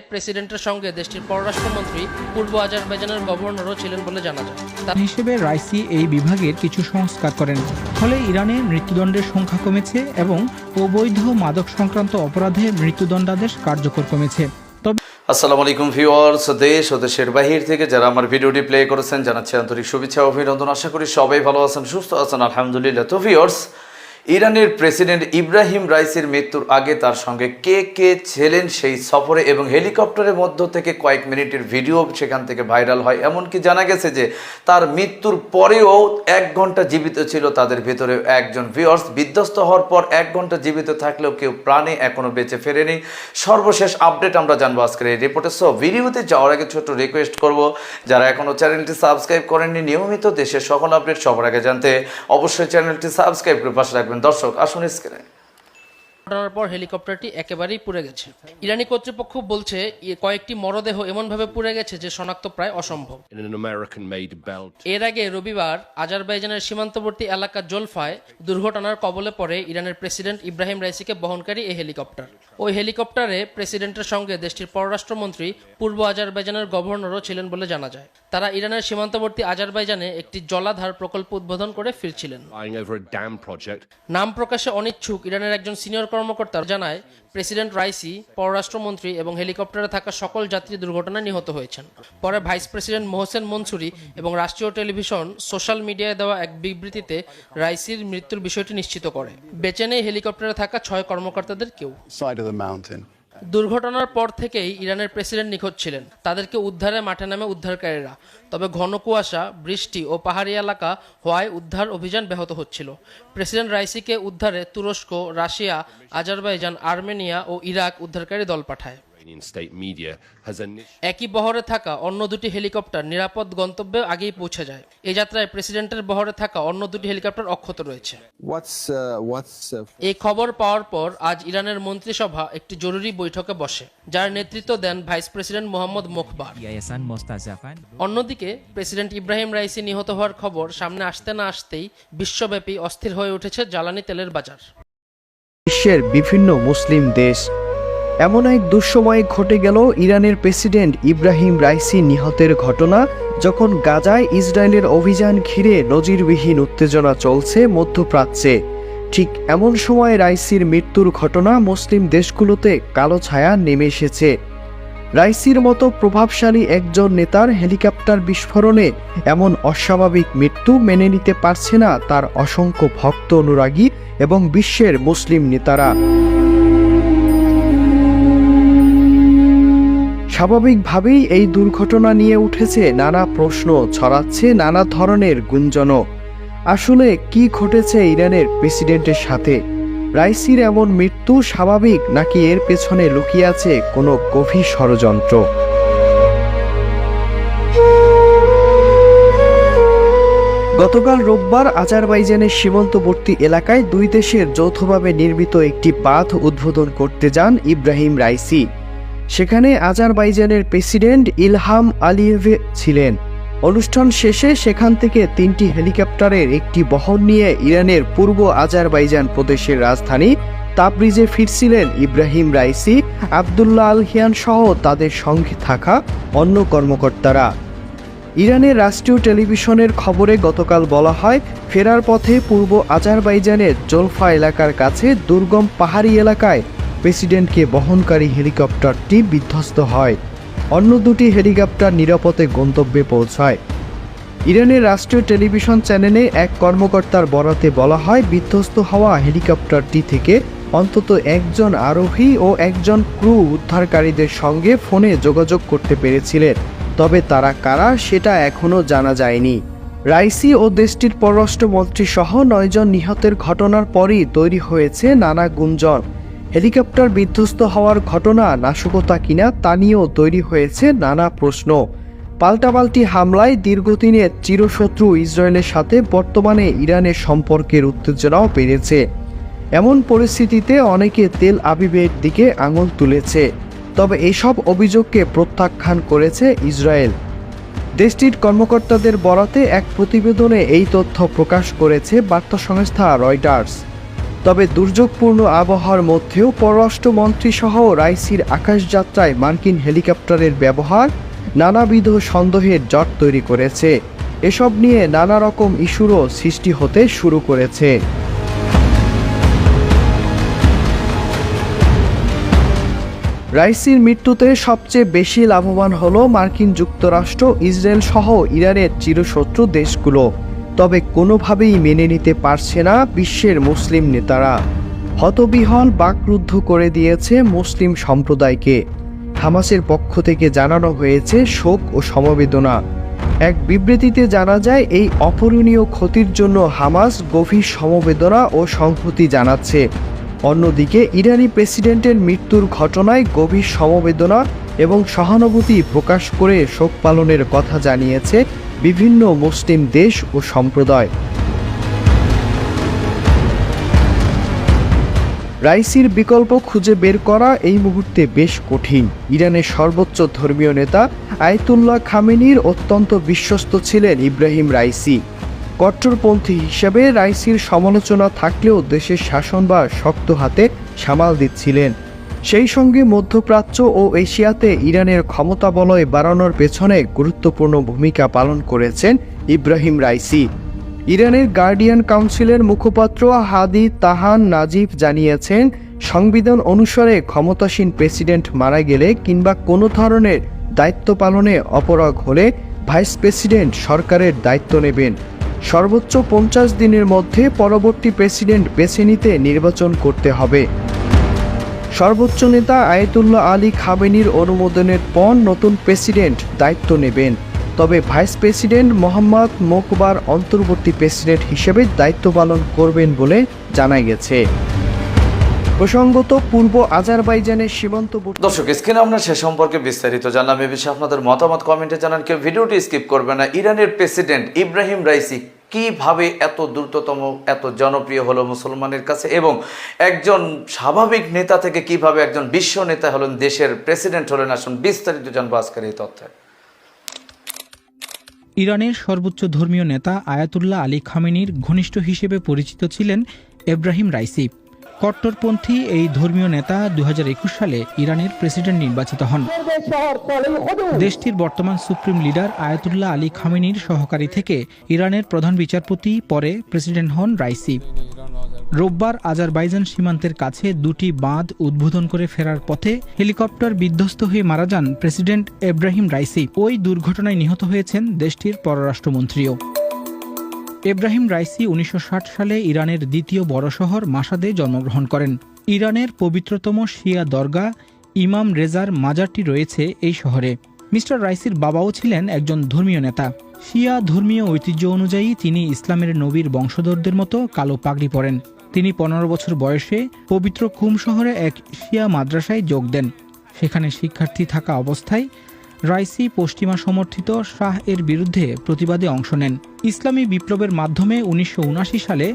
প্রেসিডেন্টের সঙ্গে দেশটির পররাষ্ট্রমন্ত্রী পূর্ব আজারবাইজানের গভর্নরও ছিলেন বলে জানা যায়। তা- হিসেবে রাইসি এই বিভাগের কিছু সংস্কার করেন। ফলে ইরানে মৃত্যুদণ্ডের সংখ্যা কমেছে এবং অবৈধ মাদক সংক্রান্ত অপরাধে মৃত্যুদণ্ডাদেশ কার্যকর কমেছে। আসসালামু আলাইকুম ভিউয়ার্স দেশ ও দেশের বাহির থেকে যারা আমার ভিডিওটি প্লে করেছেন জানাচ্ছি আন্তরিক শুভেচ্ছা ও অভিনন্দন। আশা করি সবাই ভালো আছেন সুস্থ আছেন আলহামদুলিল্লাহ। তো ভিউয়ার্স ইরানের প্রেসিডেন্ট ইব্রাহিম রাইসির মৃত্যুর আগে তার সঙ্গে কে কে ছিলেন সেই সফরে এবং হেলিকপ্টারের মধ্য থেকে কয়েক মিনিটের ভিডিও সেখান থেকে ভাইরাল হয়। এমনকি জানা গেছে যে তার মৃত্যুর পরেও এক ঘণ্টা জীবিত ছিল তাদের ভিতরে একজন। ভিউয়ার্স, বিধ্বস্ত হওয়ার পর এক ঘণ্টা জীবিত থাকলেও কেউ প্রাণে এখনও বেঁচে ফেরেনি। সর্বশেষ আপডেট আমরা জানব আজকের এই রিপোর্টে। সো, ভিডিওতে যাওয়ার আগে ছোট্ট রিকোয়েস্ট করব, যারা এখনও চ্যানেলটি সাবস্ক্রাইব করেননি, নিয়মিত দেশের সকল আপডেট সবার আগে জানতে অবশ্যই চ্যানেলটি সাবস্ক্রাইব করে পাশে দর্শক আসুন স্ক্রিনে ঘটনার পর হেলিকপ্টারটি একেবারেই পুড়ে গেছে। ইরানি কর্তৃপক্ষ বলছে কয়েকটি মরদেহ এমনভাবে পুড়ে গেছে যে শনাক্ত প্রায় অসম্ভব. এর আগে রবিবার আজারবাইজানের সীমান্তবর্তী এলাকা জোলফায় দুর্ঘটনার কবলে পড়ে ইরানের প্রেসিডেন্ট ইব্রাহিম রাইসিকে বহনকারী এই হেলিকপ্টার। ওই হেলিকপ্টারে প্রেসিডেন্টের সঙ্গে দেশটির পররাষ্ট্রমন্ত্রী পূর্ব আজারবাইজানের গভর্নরও ছিলেন বলে জানা যায়। তারা ইরানের সীমান্তবর্তী আজারবাইজানে একটি জলাধার প্রকল্প উদ্বোধন করে ফিরছিলেন. নাম প্রকাশে অনিচ্ছুক ইরানের একজন সিনিয়র কর্মকর্তা জানায়, প্রেসিডেন্ট রাইসি, পররাষ্ট্রমন্ত্রী এবং হেলিকপ্টারে থাকা সকল যাত্রী দুর্ঘটনায় নিহত হয়েছেন। পরে ভাইস প্রেসিডেন্ট মোহসেন মনসুরি এবং রাষ্ট্রীয় টেলিভিশন, সোশ্যাল মিডিয়ায় দেওয়া এক বিবৃতিতে রাইসির মৃত্যুর বিষয়টি নিশ্চিত করে। বেঁচে নেই হেলিকপ্টারে থাকা ছয় কর্মকর্তাদের কেউ। দুর্ঘটনার পর থেকেই ইরানের প্রেসিডেন্ট নিখোঁজ ছিলেন। তাদেরকে উদ্ধারে মাঠে নামে উদ্ধারকারীরা। তবে ঘন কুয়াশা, বৃষ্টি ও পাহাড়ি এলাকা হওয়ায় উদ্ধার অভিযান ব্যাহত হচ্ছিল। প্রেসিডেন্ট রাইসিকে উদ্ধারে তুরস্ক, রাশিয়া, আজারবাইজান, আর্মেনিয়া ও ইরাক উদ্ধারকারী দল পাঠায়। Iranian state media has initiated. একই বহরে থাকা অন্য দুটি হেলিকপ্টার নিরাপদ গন্তব্যে আগেই পৌঁছে যায়। এই যাত্রায় প্রেসিডেন্টের বহরে থাকা অন্য দুটি হেলিকপ্টার অক্ষত রয়েছে। Uh, uh, এই খবর পাওয়ার পর আজ ইরানের মন্ত্রিসভা একটি জরুরি বৈঠকে বসে যার নেতৃত্ব দেন ভাইস প্রেসিডেন্ট মোহাম্মদ মোখবার। অন্যদিকে প্রেসিডেন্ট ইব্রাহিম রাইসি নিহত হওয়ার খবর সামনে আসতে না আসতেই বিশ্বব্যাপী অস্থির হয়ে উঠেছে জ্বালানি তেলের বাজার। বিশ্বের বিভিন্ন মুসলিম দেশ এমন এক দুঃসময়ে ঘটে গেল ইরানের প্রেসিডেন্ট ইব্রাহিম রাইসি নিহতের ঘটনা, যখন গাজায় ইসরায়েলের অভিযান ঘিরে নজিরবিহীন উত্তেজনা চলছে মধ্যপ্রাচ্যে। ঠিক এমন সময় রাইসির মৃত্যুর ঘটনা মুসলিম দেশগুলোতে কালো ছায়া নেমে এসেছে। রাইসির মতো প্রভাবশালী একজন নেতার হেলিকপ্টার বিস্ফোরণে এমন অস্বাভাবিক মৃত্যু মেনে নিতে পারছে না তার অসংখ্য ভক্ত অনুরাগী এবং বিশ্বের মুসলিম নেতারা। স্বাভাবিকভাবেই এই দুর্ঘটনা নিয়ে উঠেছে নানা প্রশ্ন, ছড়াচ্ছে নানা ধরনের গুঞ্জনও। আসলে কি ঘটেছে ইরানের প্রেসিডেন্টের সাথে? রাইসির এমন মৃত্যু স্বাভাবিক নাকি এর পেছনে লুকিয়ে আছে কোনো গভীর ষড়যন্ত্র? গতকাল রোববার আজারবাইজানের সীমান্তবর্তী এলাকায় দুই দেশের যৌথভাবে নির্মিত একটি বাঁধ উদ্বোধন করতে যান ইব্রাহিম রাইসি। সেখানে আজারবাইজানের প্রেসিডেন্ট ইলহাম আলিয়েভে ছিলেন। অনুষ্ঠান শেষে সেখান থেকে তিনটি হেলিকপ্টারের একটি বহন নিয়ে ইরানের পূর্ব আজারবাইজান প্রদেশের রাজধানী তাবরিজে ফিরছিলেন ইব্রাহিম রাইসি, আবদুল্লাহ আলহিয়ান সহ তাদের সঙ্গে থাকা অন্য কর্মকর্তারা। ইরানের রাষ্ট্রীয় টেলিভিশনের খবরে গতকাল বলা হয়, ফেরার পথে পূর্ব আজারবাইজানের জলফা এলাকার কাছে দুর্গম পাহাড়ি এলাকায় প্রেসিডেন্টকে বহনকারী হেলিকপ্টারটি বিধ্বস্ত হয়। অন্য দুটি হেলিকপ্টার নিরাপদে গন্তব্যে পৌঁছায়। ইরানের রাষ্ট্রীয় টেলিভিশন চ্যানেলে এক কর্মকর্তার বরাতে বলা হয়, বিধ্বস্ত হওয়া হেলিকপ্টারটি থেকে অন্তত একজন আরোহী ও একজন ক্রু উদ্ধারকারীদের সঙ্গে ফোনে যোগাযোগ করতে পেরেছিলেন। তবে তারা কারা সেটা এখনও জানা যায়নি। রাইসি ও দেশটির পররাষ্ট্রমন্ত্রী সহ নয়জন নিহতের ঘটনার পরই তৈরি হয়েছে নানা গুঞ্জন। হেলিকপ্টার বিধ্বস্ত হওয়ার ঘটনা নাশকতা কিনা তা নিয়েও তৈরি হয়েছে নানা প্রশ্ন। পাল্টাপাল্টি হামলায় দীর্ঘদিনের চিরশত্রু ইসরায়েলের সাথে বর্তমানে ইরানের সম্পর্কের উত্তেজনাও বেড়েছে। এমন পরিস্থিতিতে অনেকে তেল আবিবের দিকে আঙুল তুলেছে। তবে এসব অভিযোগকে প্রত্যাখ্যান করেছে ইসরায়েল। দেশটির কর্মকর্তাদের বরাতে এক প্রতিবেদনে এই তথ্য প্রকাশ করেছে বার্তা সংস্থা রয়টার্স। তবে দুর্যোগপূর্ণ আবহাওয়ার মধ্যেও পররাষ্ট্রমন্ত্রী সহ রাইসির আকাশযাত্রায় মার্কিন হেলিকপ্টারের ব্যবহার নানাবিধ সন্দেহের জট তৈরি করেছে। এসব নিয়ে নানা রকম ইস্যুরও সৃষ্টি হতে শুরু করেছে। রাইসির মৃত্যুতে সবচেয়ে বেশি লাভবান হল মার্কিন যুক্তরাষ্ট্র, ইসরায়েল সহ ইরানের চিরশত্রু দেশগুলো। তবে কোনোভাবেই মেনে নিতে পারছে না বিশ্বের মুসলিম নেতারা। হতবিহল বাকরুদ্ধ করে দিয়েছে মুসলিম সম্প্রদায়কে। হামাসের পক্ষ থেকে জানানো হয়েছে শোক ও সমবেদনা। এক বিবৃতিতে জানা যায়, এই অপূরণীয় ক্ষতির জন্য হামাস গভীর সমবেদনা ও সংহতি জানাচ্ছে। অন্যদিকে, ইরানি প্রেসিডেন্টের মৃত্যুর ঘটনায় গভীর সমবেদনা এবং সহানুভূতি প্রকাশ করে শোক পালনের কথা জানিয়েছে বিভিন্ন মুসলিম দেশ ও সম্প্রদায়। রাইসির বিকল্প খুঁজে বের করা এই মুহূর্তে বেশ কঠিন। ইরানের সর্বোচ্চ ধর্মীয় নেতা আয়তুল্লাহ খামেনির অত্যন্ত বিশ্বস্ত ছিলেন ইব্রাহিম রাইসি। কট্টরপন্থী হিসেবে রাইসির সমালোচনা থাকলেও দেশের শাসনভার শক্ত হাতে সামাল দিচ্ছিলেন। সেই সঙ্গে মধ্যপ্রাচ্য ও এশিয়াতে ইরানের ক্ষমতা বলয় বাড়ানোর পেছনে গুরুত্বপূর্ণ ভূমিকা পালন করেছেন ইব্রাহিম রাইসি। ইরানের গার্ডিয়ান কাউন্সিলের মুখপাত্র হাদি তাহান নাজিব জানিয়েছেন, সংবিধান অনুসারে ক্ষমতাসীন প্রেসিডেন্ট মারা গেলে কিংবা কোনো ধরনের দায়িত্ব পালনে অপরাগ হলে ভাইস প্রেসিডেন্ট সরকারের দায়িত্ব নেবেন। সর্বোচ্চ পঞ্চাশ দিনের মধ্যে পরবর্তী প্রেসিডেন্ট বেছে নিতে নির্বাচন করতে হবে। সর্বোচ্চ নেতা আয়েতুল্লাহ আলী খামেনির অনুমোদনের পর নতুন প্রেসিডেন্ট দায়িত্ব নেবেন। তবে ভাইস প্রেসিডেন্ট মোহাম্মদ মোকবার অন্তর্বর্তী প্রেসিডেন্ট হিসেবে দায়িত্ব পালন করবেন বলে জানা গেছে। প্রসঙ্গত, পূর্ব আজারবাইজানের সীমান্ত দর্শক, স্ক্রিনে আমরা সে সম্পর্কে বিস্তারিত জানলাম। এ বিষয়ে আপনাদের মতামত কমেন্টে জানান। কেউ ভিডিওটি স্কিপ করবে না। ইরানের প্রেসিডেন্ট ইব্রাহিম রাইসি কীভাবে এত দ্রুততম, এত জনপ্রিয় হলো মুসলমানের কাছে এবং একজন স্বাভাবিক নেতা থেকে কীভাবে একজন বিশ্ব নেতা হলেন, দেশের প্রেসিডেন্ট হলেন, আসুন বিস্তারিত জানব আজকের এই তথ্যে। ইরানের সর্বোচ্চ ধর্মীয় নেতা আয়াতুল্লাহ আলী খামেনির ঘনিষ্ঠ হিসেবে পরিচিত ছিলেন এব্রাহিম রাইসি কট্টরপন্থী এই ধর্মীয় নেতা দু হাজার একুশ সালে ইরানের প্রেসিডেন্ট নির্বাচিত হন। দেশটির বর্তমান সুপ্রিম লিডার আয়াতুল্লাহ আলী খামেনির সহকারী থেকে ইরানের প্রধান বিচারপতি পরে প্রেসিডেন্ট হন রাইসি। রোববার আজারবাইজান সীমান্তের কাছে দুটি বাঁধ উদ্বোধন করে ফেরার পথে হেলিকপ্টার বিধ্বস্ত হয়ে মারা যান প্রেসিডেন্ট এব্রাহিম রাইসি। ওই দুর্ঘটনায় নিহত হয়েছেন দেশটির পররাষ্ট্রমন্ত্রীও। এব্রাহিম রাইসি উনিশশো ষাট সালে ইরানের দ্বিতীয় বড় শহর মাসাদে জন্মগ্রহণ করেন। ইরানের পবিত্রতম শিয়া দরগা ইমাম রেজার মাজারটি রয়েছে এই শহরে। মিস্টার রাইসির বাবাও ছিলেন একজন ধর্মীয় নেতা। শিয়া ধর্মীয় ঐতিহ্য অনুযায়ী তিনি ইসলামের নবীর বংশধরদের মতো কালো পাগড়ি পরেন। তিনি পনেরো বছর বয়সে পবিত্র কুম শহরে এক শিয়া মাদ্রাসায় যোগ দেন। সেখানে শিক্ষার্থী থাকা অবস্থায় রাইসি পশ্চিমা সমর্থিত শাহ এর বিরুদ্ধে প্রতিবাদে অংশ নেন। ইসলামী বিপ্লবের মাধ্যমে উনিশশো সালে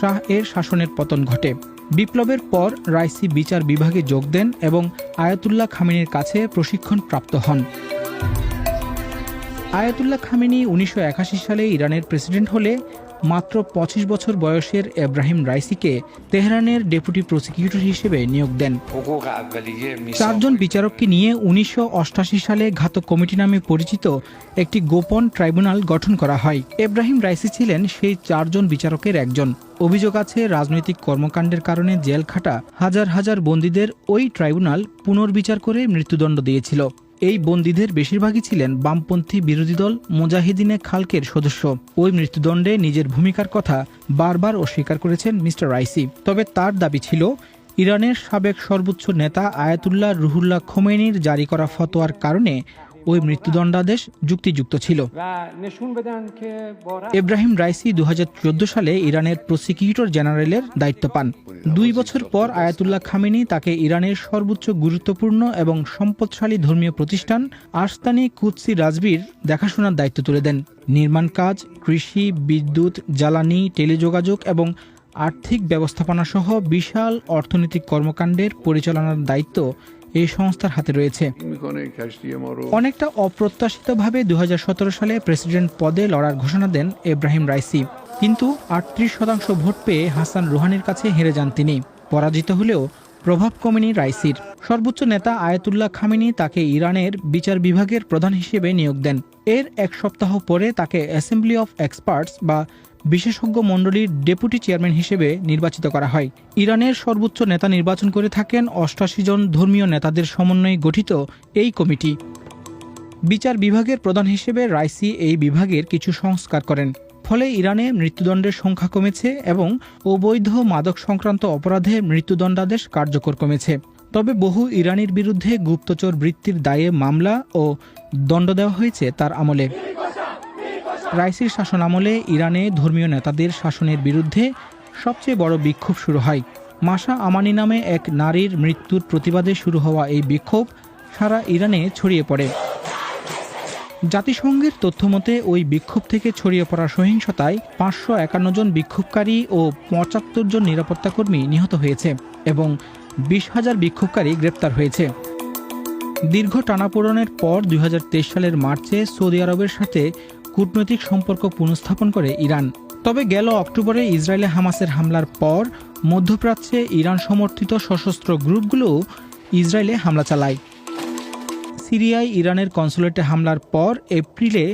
শাহ এর শাসনের পতন ঘটে। বিপ্লবের পর রাইসি বিচার বিভাগে যোগ দেন এবং আয়াতুল্লাহ খামিনের কাছে প্রশিক্ষণ প্রাপ্ত হন। আয়াতুল্লাহ খামেনি উনিশশো একাশি সালে ইরানের প্রেসিডেন্ট হলে মাত্র পঁচিশ বছর বয়সের এব্রাহিম রাইসিকে তেহরানের ডেপুটি প্রসিকিউটর হিসেবে নিয়োগ দেন। চারজন বিচারককে নিয়ে উনিশশো সালে ঘাতক কমিটি নামে পরিচিত একটি গোপন ট্রাইব্যুনাল গঠন করা হয়। এব্রাহিম রাইসি ছিলেন সেই চারজন বিচারকের একজন। অভিযোগ আছে, রাজনৈতিক কর্মকাণ্ডের কারণে জেল খাটা হাজার হাজার বন্দীদের ওই ট্রাইব্যুনাল পুনর্বিচার করে মৃত্যুদণ্ড দিয়েছিল। এই বন্দীদের বেশিরভাগই ছিলেন বামপন্থী বিরোধী দল মুজাহিদিনে খালকের সদস্য। ওই মৃত্যুদণ্ডে নিজের ভূমিকার কথা বারবার অস্বীকার করেছেন মিস্টার রাইসি। তবে তার দাবি ছিল, ইরানের সাবেক সর্বোচ্চ নেতা আয়াতুল্লাহ রুহুল্লাহ খোমেনির জারি করা ফতোয়ার কারণে ওই মৃত্যুদণ্ডাদেশ যুক্তিযুক্ত ছিল। এব্রাহিম রাইসি দু সালে ইরানের প্রসিকিউটর জেনারেলের দায়িত্ব পান। দুই বছর পর আয়াতুল্লাহ খামেনি তাকে ইরানের সর্বোচ্চ গুরুত্বপূর্ণ এবং সম্পদশালী ধর্মীয় প্রতিষ্ঠান আস্তানি কুৎসি রাজবির দেখাশোনার দায়িত্ব তুলে দেন। নির্মাণ কাজ, কৃষি, বিদ্যুৎ, জ্বালানি, টেলিযোগাযোগ এবং আর্থিক ব্যবস্থাপনা সহ বিশাল অর্থনৈতিক কর্মকাণ্ডের পরিচালনার দায়িত্ব এই সংস্থার হাতে রয়েছে। অনেকটা অপ্রত্যাশিতভাবে দুহাজার সতেরো সালে প্রেসিডেন্ট পদে লড়ার ঘোষণা দেন এব্রাহিম রাইসি। কিন্তু আটত্রিশ শতাংশ ভোট পেয়ে হাসান রুহানির কাছে হেরে যান তিনি। পরাজিত হলেও প্রভাব কমেনি রাইসির। সর্বোচ্চ নেতা আয়াতুল্লাহ খামেনি তাকে ইরানের বিচার বিভাগের প্রধান হিসেবে নিয়োগ দেন। এর এক সপ্তাহ পরে তাকে অ্যাসেম্বলি অফ এক্সপার্টস বা বিশেষজ্ঞ মণ্ডলীর ডেপুটি চেয়ারম্যান হিসেবে নির্বাচিত করা হয়। ইরানের সর্বোচ্চ নেতা নির্বাচন করে থাকেন অষ্টাশি জন ধর্মীয় নেতাদের সমন্বয়ে গঠিত এই কমিটি। বিচার বিভাগের প্রধান হিসেবে রাইসি এই বিভাগের কিছু সংস্কার করেন। ফলে ইরানে মৃত্যুদণ্ডের সংখ্যা কমেছে এবং অবৈধ মাদক সংক্রান্ত অপরাধে মৃত্যুদণ্ডাদেশ কার্যকর কমেছে। তবে বহু ইরানির বিরুদ্ধে গুপ্তচর বৃত্তির দায়ে মামলা ও দণ্ড দেওয়া হয়েছে তার আমলে। রাইসির শাসন আমলে ইরানে ধর্মীয় নেতাদের শাসনের বিরুদ্ধে সবচেয়ে বড় বিক্ষোভ শুরু হয়। মাসা আমানি নামে এক নারীর মৃত্যুর প্রতিবাদে শুরু হওয়া এই বিক্ষোভ সারা ইরানে ছড়িয়ে পড়ে। জাতিসংঘের তথ্যমতে, ওই বিক্ষোভ থেকে ছড়িয়ে পড়া সহিংসতায় পাঁচশো একান্ন জন বিক্ষোভকারী ও পঁচাত্তর জন নিরাপত্তাকর্মী নিহত হয়েছে এবং বিশ হাজার বিক্ষোভকারী গ্রেপ্তার হয়েছে। দীর্ঘ টানাপোড়নের পর দু হাজার তেইশ সালের মার্চে সৌদি আরবের সাথে কূটনৈতিক সম্পর্ক পুনঃস্থাপন করে ইরান। তবে গেল অক্টোবরে ইসরায়েলে হামাসের হামলার পর মধ্যপ্রাচ্যে ইরান সমর্থিত সশস্ত্র গ্রুপগুলো ইসরায়েলে হামলা চালায়। সিরিয়ায় ইরানের কনসুলেটে হামলার পর এপ্রিলে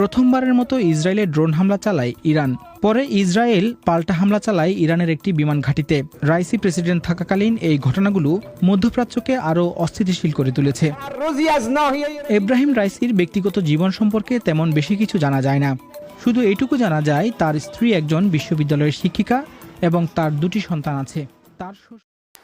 প্রথমবারের মতো ইসরায়েলে ড্রোন হামলা চালায় ইরান। পরে ইসরায়েল পাল্টা হামলা চালায় ইরানের একটি বিমান ঘাঁটিতে। রাইসি প্রেসিডেন্ট থাকাকালীন এই ঘটনাগুলো মধ্যপ্রাচ্যকে আরও অস্থিতিশীল করে তুলেছে। এব্রাহিম রাইসির ব্যক্তিগত জীবন সম্পর্কে তেমন বেশি কিছু জানা যায় না। শুধু এইটুকু জানা যায়, তার স্ত্রী একজন বিশ্ববিদ্যালয়ের শিক্ষিকা এবং তার দুটি সন্তান আছে। তার